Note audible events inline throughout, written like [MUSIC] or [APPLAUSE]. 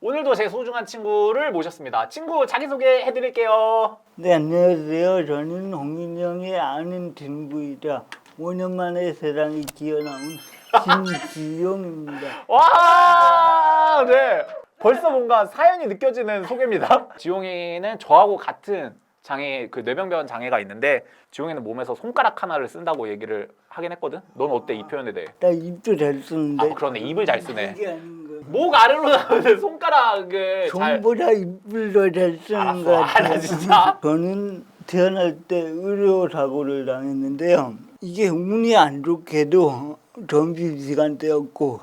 오늘도 제 소중한 친구를 모셨습니다. 친구 자기소개 해드릴게요. 네, 안녕하세요. 저는 홍인영의 아는 친구이자 5년 만에 세상에 기어나온 김지용입니다. [LAUGHS] 와, 네. 벌써 뭔가 사연이 느껴지는 소개입니다. 지용이는 저하고 같은 장애, 그 뇌병변 장애가 있는데 지용이는 몸에서 손가락 하나를 쓴다고 얘기를 하긴 했거든. 넌 어때 이 표현에 대해? 나 입도 잘 쓰는데. 아, 그러네. 입을 잘 쓰네. 이게 아닌 거. 목 아래로 나오는 손가락을 잘. 손보다 입을 더잘 쓰는 알았어. 것 아, 같아요. 나 진짜. 저는 태어날 때 의료 사고를 당했는데요. 이게 운이 안 좋게도 점심 시간대였고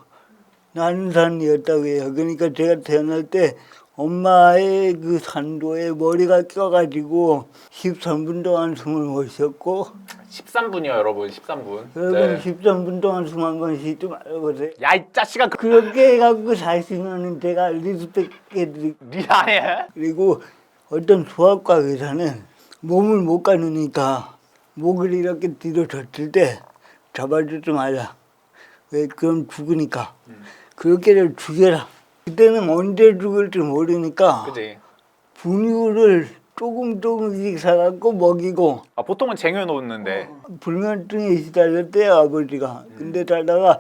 난산이었다고 해요. 그러니까 제가 태어날 때 엄마의 그 산도에 머리가 껴가지고 13분 동안 숨을 못 쉬었고 13분이요, 여러분. 13분. 여러분 13분 동안 숨 한 번 쉬지 말아보세요. 야, 이 자식아. 그... 그렇게 해갖고 사시면은 제가 리스펙 해드리고 미안해. 그리고 어떤 수학과 의사는 몸을 못 가누니까 목을 이렇게 뒤로 젖힐 때 잡아주지 말라. 왜 그럼 죽으니까. 그렇게를 죽여라. 그때는 언제 죽을지 모르니까 그지? 분유를 조금 조금씩 사갖고 먹이고 아, 보통은 쟁여놓는데. 불면증에 시달렸대요 아버지가. 근데 자다가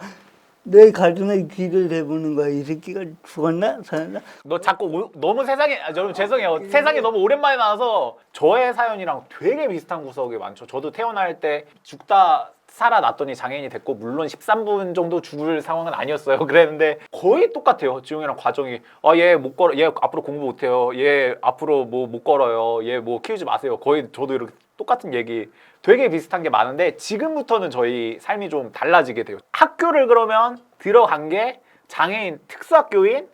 내 가슴에 귀를 대보는 거야. 이 새끼가 죽었나 살았나? 너 자꾸 오- 너무 세상에 아, 여러분 죄송해요 세상에 너무 오랜만에 나와서 저의 사연이랑 되게 비슷한 구석이 많죠 저도 태어날 때 죽다 살아났더니 장애인이 됐고 물론 13분 정도 죽을 상황은 아니었어요. [LAUGHS] 그랬는데 거의 똑같아요. 지용이랑 과정이. 아 얘 못 걸어 얘 앞으로 공부 못해요. 얘 앞으로 뭐 못 걸어요. 얘 뭐 키우지 마세요. 거의 저도 이렇게 똑같은 얘기 되게 비슷한 게 많은데 지금부터는 저희 삶이 좀 달라지게 돼요. 학교를 그러면 들어간 게 장애인 특수학교인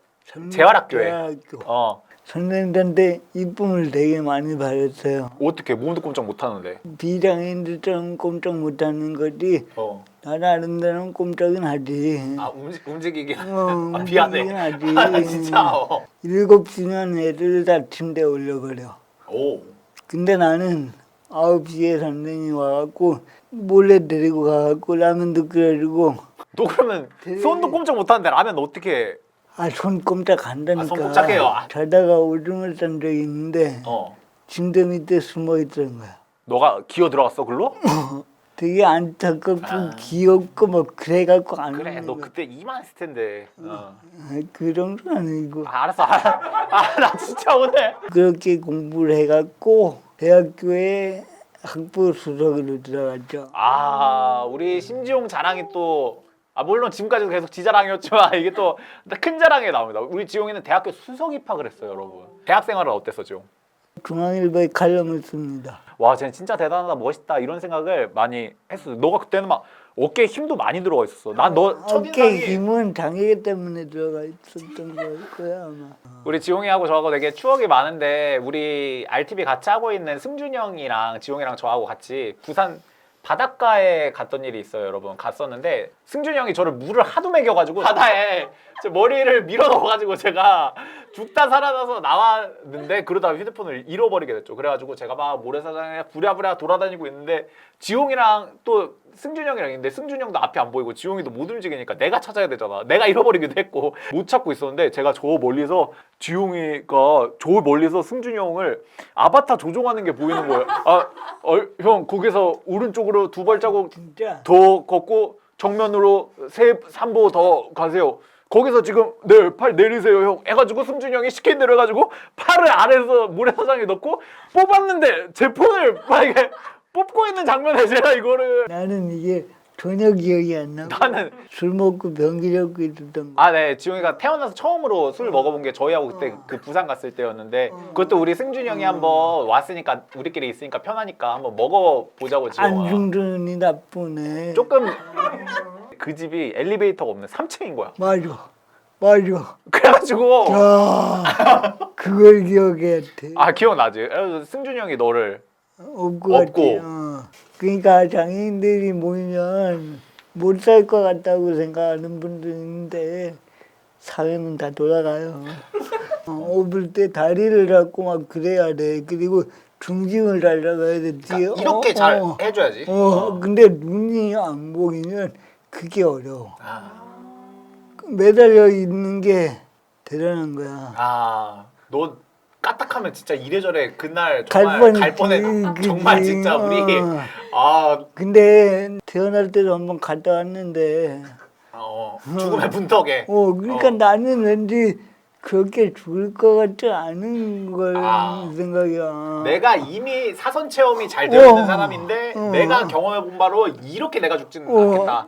재활학교에. 재활학교. 어 선생님한테 이쁨을 되게 많이 받았어요. 어떻게 몸도 꼼짝 못 하는데. 비장애인들처럼 꼼짝 못 하는 거지 어. 나 나름대로는 꼼짝은 하지. 아 움직 움직이긴. 어, 아, 미안해. 움직이긴 하지. [LAUGHS] 아, 나 진짜. 어. 일곱 시면 애들 다 침대에 올려버려. 오. 근데 나는 아홉 시에 선생님이 와갖고 몰래 데리고 가갖고 라면도 끓여주고 너 그러면 손도 꼼짝 못 하는데 라면 어떻게? 아 손 꼼짝 한다니까. 아, 손 꼼짝해요. 아. 자다가 오줌을 싼 적이 있는데 어. 침대 밑에 숨어 있던 거야. 너가 기어 들어갔어 글로? [LAUGHS] 되게 안타깝고 귀엽고 뭐 그래갖고 안 아. 그래. 오는 너 거야. 그때 이만했을 텐데. 어. 아, 그 정도는 아니고 아, 알았어. 아나 진짜 오늘. 그렇게 공부를 해갖고 대학교에 학부 수석으로 들어갔죠. 아 우리 심지용 자랑이 또. 아 물론 지금까지도 계속 지자랑이었지만 [LAUGHS] 이게 또 큰 자랑이 나옵니다. 우리 지용이는 대학교 수석 입학을 했어요, 여러분. 대학 생활은 어땠어, 지용? 중앙일보에 칼럼을 씁니다. 와, 쟤는 진짜 대단하다, 멋있다 이런 생각을 많이 했어. 너가 그때는 막 어깨에 힘도 많이 들어가 있었어. 난너 어깨 첫인상이 힘은 장애 때문에 들어가 있었던 걸 거야 아마. 우리 지용이하고 저하고 되게 추억이 많은데 우리 RTV 같이 하고 있는 승준이 형이랑 지용이랑 저하고 같이 부산 바닷가에 갔던 일이 있어요, 여러분. 갔었는데 승준이 형이 저를 물을 하도 먹여가지고 바다에 제 머리를 밀어 넣어가지고 제가 죽다 살아나서 나왔는데 그러다가 휴대폰을 잃어버리게 됐죠. 그래가지고 제가 막 모래사장에 부랴부랴 돌아다니고 있는데 지용이랑 또 승준이 형이랑 있는데 승준이 형도 앞이 안 보이고 지용이도 못 움직이니까 내가 찾아야 되잖아. 내가 잃어버리기도 했고 못 찾고 있었는데 제가 저 멀리서 지용이가 저 멀리서 승준이 형을 아바타 조종하는 게 보이는 거예요. 아, 어, 형 거기서 오른쪽으로 두 발자국 진짜 더 걷고 정면으로 세 삼보 더 가세요. 거기서 지금 네팔 내리세요 형 해가지고 승준이 형이 시킨 대로 해가지고 팔을 아래에서 모래사장에 넣고 뽑았는데 제 폰을 막 이게 뽑고 있는 장면에 제가 이거를 나는 이게 전혀 기억이 안 나. 나는 술 먹고 변기 잡고 있었던 거. 아 네 지용이가 태어나서 처음으로 술 먹어본 게 저희하고 그때 그 부산 갔을 때였는데 그것도 우리 승준이 형이 한번 왔으니까 우리끼리 있으니까 편하니까 한번 먹어보자고 지용아 안중근이 나쁘네. 조금 그 집이 엘리베이터가 없는 3층인 거야 맞아, 맞아. 그래가지고 야, 그걸 기억해야 돼. 아 기억나지? 그래서 승준이 형이 너를 없고, 없고. 어. 그러니까 장애인들이 모이면 못 살 것 같다고 생각하는 분도 있는데 사회는 다 돌아가요. [LAUGHS] 어, 업을 때 다리를 잡고 막 그래야 돼. 그리고 중심을 잘 잡아야 돼. 뒤에 이렇게 어, 잘 어. 해줘야지 어, 근데 눈이 안 보이면 그게 어려워. 아, 매달려 있는 게 대단한 거야. 아, 너 까딱하면 진짜 이래저래 그날 갈 정말 뻔- 갈 뻔해. 그- 정말. 진짜 우리 어. [LAUGHS] 아, 근데 태어날 때도 한번 갔다 왔는데 어, 죽음의 분덕에. 어 그러니까 어. 나는 왠지 그렇게 죽을 것 같지 않은 걸 아. 생각이야. 내가 이미 사선 체험이 잘 되어 있는 어. 사람인데 어. 내가 경험해 본 바로 이렇게 내가 죽지는 어. 않겠다.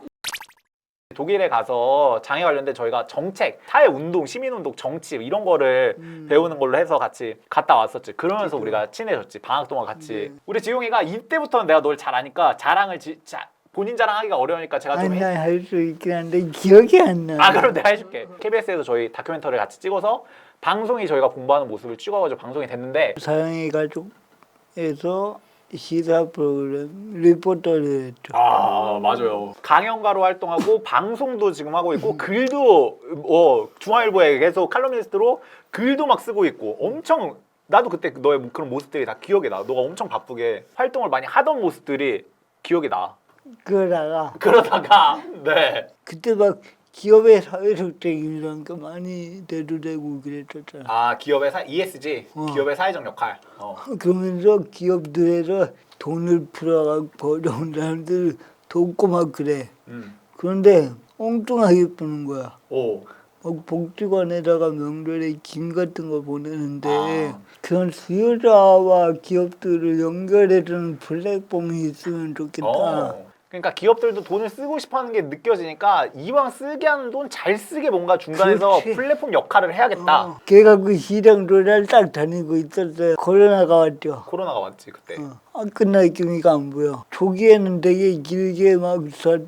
독일에 가서 장애 관련된 저희가 정책, 사회 운동, 시민 운동, 정치 이런 거를 음. 배우는 걸로 해서 같이 갔다 왔었지. 그러면서 우리가 친해졌지. 방학 동안 같이. 네. 우리 지용이가 이때부터는 내가 널 잘 아니까 자랑을 지, 자, 본인 자랑하기가 어려우니까 제가 좀 아니 해- 할수 있긴 한데 기억이 안 나. 아 그럼 내가 해줄게. KBS에서 저희 다큐멘터리를 같이 찍어서 방송이 저희가 공부하는 모습을 찍어가지고 방송이 됐는데 사랑의 가족에서 시사 프로그램 리포터를 했죠. 아 맞아요. 강연가로 활동하고 [LAUGHS] 방송도 지금 하고 있고 글도 어 중앙일보에 계속 칼럼니스트로 글도 막 쓰고 있고 엄청 나도 그때 너의 그런 모습들이 다 기억이 나. 너가 엄청 바쁘게 활동을 많이 하던 모습들이 기억이 나. 그러다가 그러다가 네. 그때 막 기업의 사회적 책임이란 게 많이 대두되고 그랬었잖아. 아 기업의 사 ESG 어. 기업의 사회적 역할. 어. 그러면서 기업들에서 돈을 풀어가고 버려온 사람들을 돕고 막 그래. 음. 그런데 엉뚱하게 뿌는 거야. 오. 막 복지관에다가 명절에 김 같은 거 보내는데 아. 그런 수요자와 기업들을 연결해주는 플랫폼이 있으면 좋겠다. 어. 그러니까 기업들도 돈을 쓰고 싶어하는 게 느껴지니까 이왕 쓰게 하는 돈 잘 쓰게 뭔가 중간에서 그렇지. 플랫폼 역할을 해야겠다. 어, 걔가 그 시장 조사를 딱 다니고 있었어요. 코로나가 왔죠. 코로나가 왔지 그때. 어, 아, 끝날 기미가 안 보여. 초기에는 되게 길게 막 사,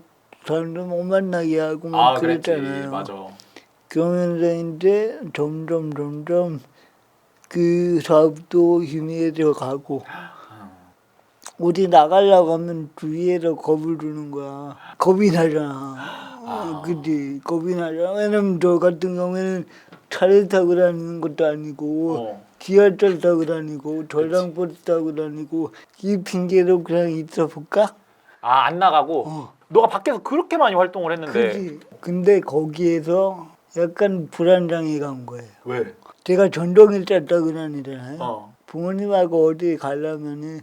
사람들 못 만나게 하고 막 아 그랬지 그랬잖아요. 맞아. 그러면서 이제 점점 점점 그 사업도 희미해져 가고 [GASPS] 어디 나가려고 하면 주위에서 겁을 주는 거야. 겁이 나잖아. 어, 그지 겁이 나잖아. 왜냐면 저 같은 경우에는 차를 타고 다니는 것도 아니고 어. 지하철 타고 다니고 저장버스 타고 다니고 이 핑계로 그냥 있어 볼까? 아 안 나가고 어. 너가 밖에서 그렇게 많이 활동을 했는데 그지. 근데 거기에서 약간 불안장애가 온 거예요. 왜? 제가 전동일자 타고 다니잖아요. 어. 부모님하고 어디 가려면은 이-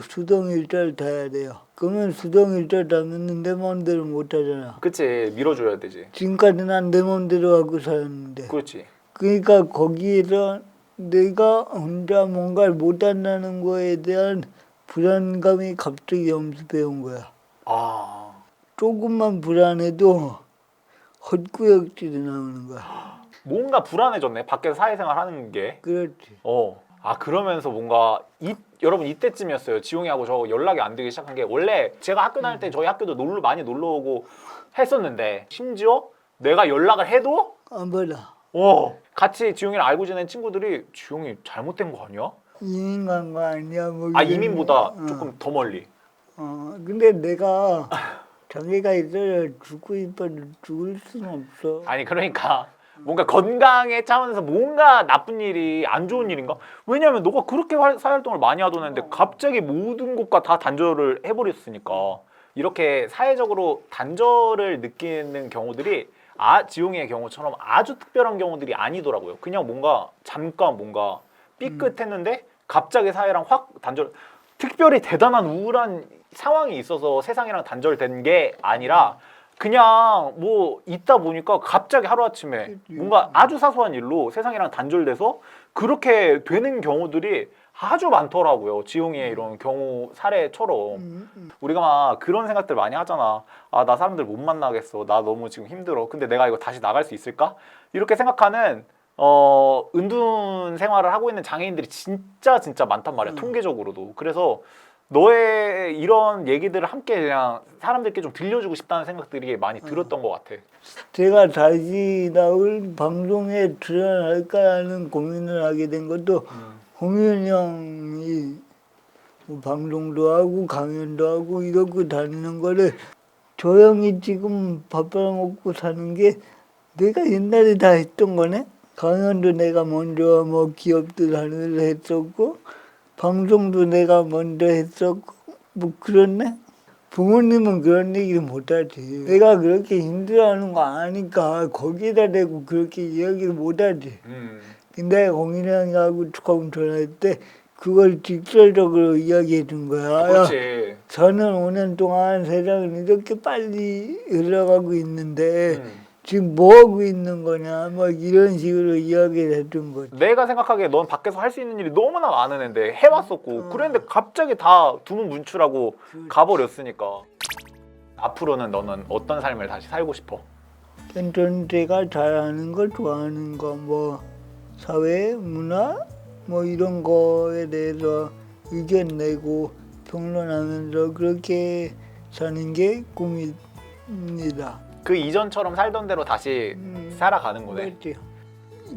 수동일자를 타야 돼요. 그러면 수동일자 타면 내 마음대로 못 하잖아. 그치 밀어줘야 되지. 지금까지는 난 내 마음대로 하고 살았는데. 그렇지. 그러니까 거기에서 내가 혼자 뭔가를 못한다는 거에 대한 불안감이 갑자기 염습해 온 거야. 아 조금만 불안해도 헛구역질이 나오는 거야. 뭔가 불안해졌네. 밖에서 사회생활 하는 게. 그렇지. 어. 아 그러면서 뭔가 이 여러분 이때쯤이었어요. 지용이하고 저 연락이 안 되기 시작한 게 원래 제가 학교 다닐 때 저희 학교도 놀러 많이 놀러 오고 했었는데 심지어 내가 연락을 해도 안 받아. 어 같이 지용이를 알고 지낸 친구들이 지용이 잘못된 거 아니야? 이민 간 거 아니야? 뭐 아 이런- 이민보다 어. 조금 더 멀리. 어, 근데 내가 [LAUGHS] 장애가 있어야 죽고 싶어도 죽을 수는 없어. 아니 그러니까 뭔가 건강의 차원에서 뭔가 나쁜 일이 안 좋은 일인가? 왜냐하면 너가 그렇게 활- 사회활동을 많이 하던 애인데 갑자기 모든 곳과 다 단절을 해버렸으니까 이렇게 사회적으로 단절을 느끼는 경우들이 아 지용이의 경우처럼 아주 특별한 경우들이 아니더라고요. 그냥 뭔가 잠깐 뭔가 삐끗했는데 갑자기 사회랑 확 단절. 특별히 대단한 우울한 상황이 있어서 세상이랑 단절된 게 아니라 그냥 뭐 있다 보니까 갑자기 하루아침에 뭔가 아주 사소한 일로 세상이랑 단절돼서 그렇게 되는 경우들이 아주 많더라고요. 지용이의 이런 경우 사례처럼 음, 음. 우리가 막 그런 생각들 많이 하잖아. 아, 나 사람들 못 만나겠어. 나 너무 지금 힘들어. 근데 내가 이거 다시 나갈 수 있을까? 이렇게 생각하는 어, 은둔 생활을 하고 있는 장애인들이 진짜 진짜 많단 말이야. 음. 통계적으로도. 그래서 너의 이런 얘기들을 함께 그냥 사람들께 좀 들려주고 싶다는 생각들이 많이 들었던 것 같아. 제가 다시 나올 방송에 출연할까라는 고민을 하게 된 것도 홍윤 형이 뭐 방송도 하고 강연도 하고 이러고 다니는 거를 저 형이 지금 밥 벌어먹고 사는 게 내가 옛날에 다 했던 거네? 강연도 내가 먼저 뭐 기업들 하는 일 했었고 방송도 내가 먼저 했었고 뭐 그렇네? 부모님은 그런 얘기를 못하지. 내가 그렇게 힘들어하는 거 아니까 거기다 대고 그렇게 이야기를 못하지. 음. 근데 공인형하고 처음 전화할 때 그걸 직설적으로 이야기해 준 거야. 야, 그렇지. 저는 5년 동안 세상을 이렇게 빨리 흘러가고 있는데 음. 지금 뭐 하고 있는 거냐 막 이런 식으로 이야기를 해준 거지. 내가 생각하기에 넌 밖에서 할 수 있는 일이 너무나 많은 애인데 해왔었고 음. 그랬는데 갑자기 다 두문 문출하고 가버렸으니까 앞으로는 너는 어떤 삶을 다시 살고 싶어? 전 제가 잘하는 거 좋아하는 거 뭐 사회 문화 뭐 이런 거에 대해서 의견 내고 평론하면서 그렇게 사는 게 꿈입니다. 그 이전처럼 살던 대로 다시 음, 살아가는 거네. 그렇지.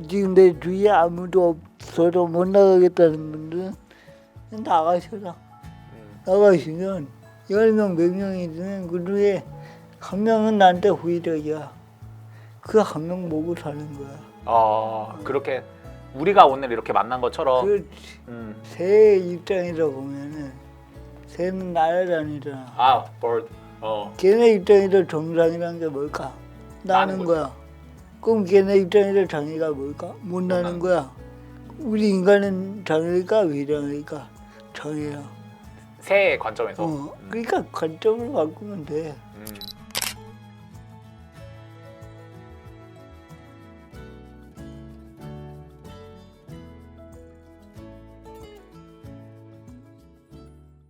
지금 내 주위에 아무도 없어서 못 나가겠다는 분들은 나가셔라. 음. 나가시면 열 명 몇 명이든 그 중에 한 명은 나한테 후일이야. 그 한 명 보고 사는 거야. 아 그렇게 우리가 오늘 이렇게 만난 것처럼 그렇지. 음. 새 입장에서 보면은 새는 날아다니잖아. 아 bird 어 걔네 입장에서 정상이란 게 뭘까? 나는 나는 거야. 그럼 걔네 입장에서 장애가 뭘까? 못 나는 나는 거야. 우리 인간은 장애일까 위장일까? 장애야. 새의 관점에서 어, 그러니까 관점을 바꾸면 돼.